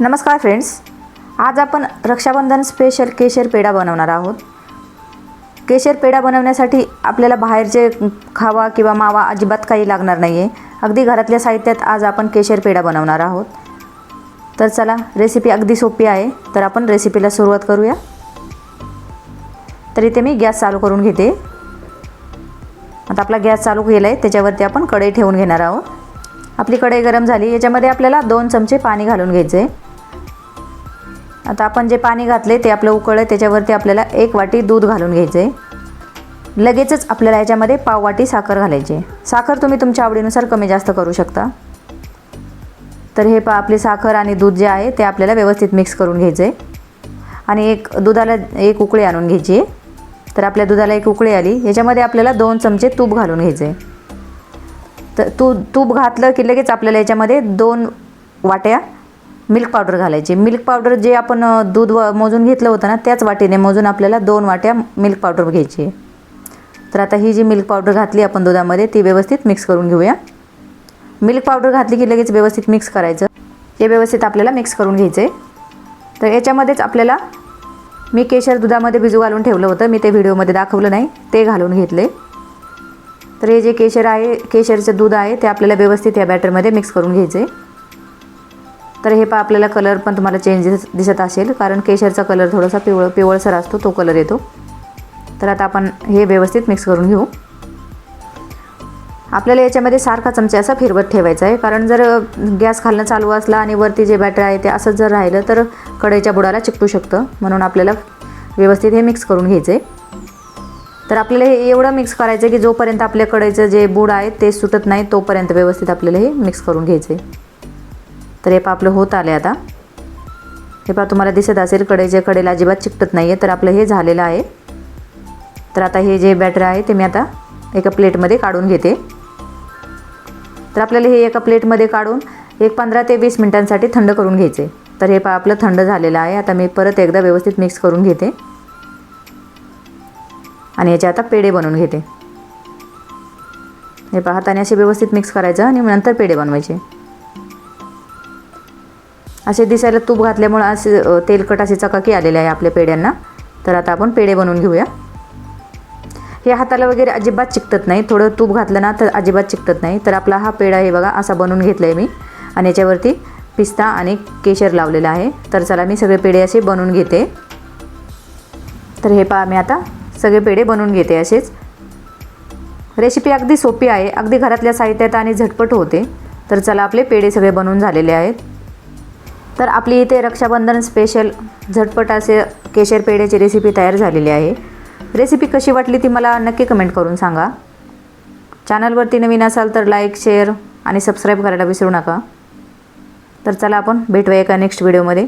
नमस्कार फ्रेंड्स. आज आपण रक्षाबंधन स्पेशल केशर पेढा बनवणार आहोत. केशर पेढा बनवण्यासाठी आपल्याला बाहेरचे खावा किंवा मावा अजिबात काही लागणार नाही आहे अगदी घरातल्या साहित्यात आज आपण केशर पेढा बनवणार आहोत. तर चला रेसिपी अगदी सोपी आहे. तर आपण रेसिपीला सुरुवात करूया. तर इथे मी गॅस चालू करून घेते. आता आपला गॅस चालू केला आहे त्याच्यावरती आपण कढई ठेवून घेणार आहोत. आपली कढई गरम झाली याच्यामध्ये आपल्याला दोन चमचे पाणी घालून घ्यायचे आता आपण जे पाणी घातले ते आपलं उकळलं त्याच्यावरती आपल्याला एक वाटी दूध घालून घ्यायचं आहे लगेचच आपल्याला याच्यामध्ये पाव वाटी साखर घालायची साखर तुम्ही तुमच्या आवडीनुसार कमी जास्त करू शकता. तर हे पा आपली साखर आणि दूध जे आहे ते आपल्याला व्यवस्थित मिक्स करून घ्यायचं आहे आणि एक दुधाला एक उकळी आणून घ्यायची आहे. तर आपल्या दुधाला एक उकळी आली याच्यामध्ये आपल्याला दोन चमचे तूप घालून घ्यायचे तर तू तूप घातलं की लगेच आपल्याला याच्यामध्ये दोन वाट्या मिल्क पावडर घालायची. मिल्क पावडर जे आपण दूध व मोजून घेतलं होतं ना त्याच वाटीने मोजून आपल्याला दोन वाट्या मिल्क पावडर घ्यायची आहे. तर आता ही जी मिल्क पावडर घातली आपण दुधामध्ये ती व्यवस्थित मिक्स करून घेऊया. मिल्क पावडर घातली की लगेच व्यवस्थित मिक्स करायचं. ते व्यवस्थित आपल्याला मिक्स करून घ्यायचं आहे तर याच्यामध्येच आपल्याला मी केशर दुधामध्ये भिजू घालून ठेवलं होतं. मी ते व्हिडिओमध्ये दाखवलं नाही. ते घालून घेतले. तर हे जे केशर आहे केशरचं दूध आहे ते आपल्याला व्यवस्थित या बॅटरमध्ये मिक्स करून घ्यायचे तर हे पा आपल्याला कलर पण तुम्हाला चेंज दिसत असेल. कारण केशरचा कलर थोडासा पिवळ पिवळसर असतो तो कलर येतो. तर आता आपण हे व्यवस्थित मिक्स करून घेऊ. आपल्याला याच्यामध्ये सारखा चमचा असा फिरवत ठेवायचा आहे. कारण जर गॅस खालणं चालू असला आणि वरती जे बॅटर आहे ते असंच जर राहिलं तर कढईच्या बुडाला चिकटू शकतं. म्हणून आपल्याला व्यवस्थित हे मिक्स करून घ्यायचं आहे तर आपल्याला हे एवढं मिक्स करायचं आहे की जोपर्यंत आपल्या कढईचं जे बूड आहे ते सुटत नाही तोपर्यंत व्यवस्थित आपल्याला हे मिक्स करून घ्यायचं आहे तर हे पहा आपलं होत आलं आता. हे पहा तुम्हाला दिसत असेल कढईच्या कडेला अजिबात चिकटत नाही आहे तर आपलं हे झालेलं आहे. तर आता हे जे बॅटर आहे ते मी आता एका प्लेटमध्ये काढून घेते. तर आपल्याला हे एका प्लेटमध्ये काढून एक पंधरा ते वीस मिनटांसाठी थंड करून घ्यायचे. तर हे पहा आपलं थंड झालेलं आहे. आता मी परत एकदा व्यवस्थित मिक्स करून घेते. आणि याचे आता पेढे बनवून घेते. हे पहा हाताने असे व्यवस्थित मिक्स करायचं आणि नंतर पेढे बनवायचे. असे दिसायला तूप घातल्यामुळं असे तेलकट असे चकाकी आलेले आहे आपल्या पेढ्यांना. तर आता आपण पेढे बनवून घेऊया. हे हाताला वगैरे अजिबात चिकटत नाही. थोडं तूप घातलं ना तर अजिबात चिकटत नाही. तर आपला हा पेढा हे बघा असा बनवून घेतला आहे मी. आणि याच्यावरती पिस्ता आणि केशर लावलेला आहे. तर चला मी सगळे पेढे असे बनवून घेते. तर हे पहा मी आता सगळे पेढे बनवून घेते असेच. रेसिपी अगदी सोपी आहे. अगदी घरातल्या साहित्यात आणि झटपट होते. तर चला आपले पेढे सगळे बनवून झालेले आहेत. तर आपली इथे रक्षाबंधन स्पेशल झटपट असे केशर पेढ्याची रेसिपी तयार झालेली आहे. रेसिपी कशी वाटली ती मला नक्की कमेंट करून सांगा. चॅनलवरती नवीन असाल तर लाईक शेअर आणि सबस्क्राईब करायला विसरू नका. तर चला आपण भेटूया एका नेक्स्ट व्हिडिओमध्ये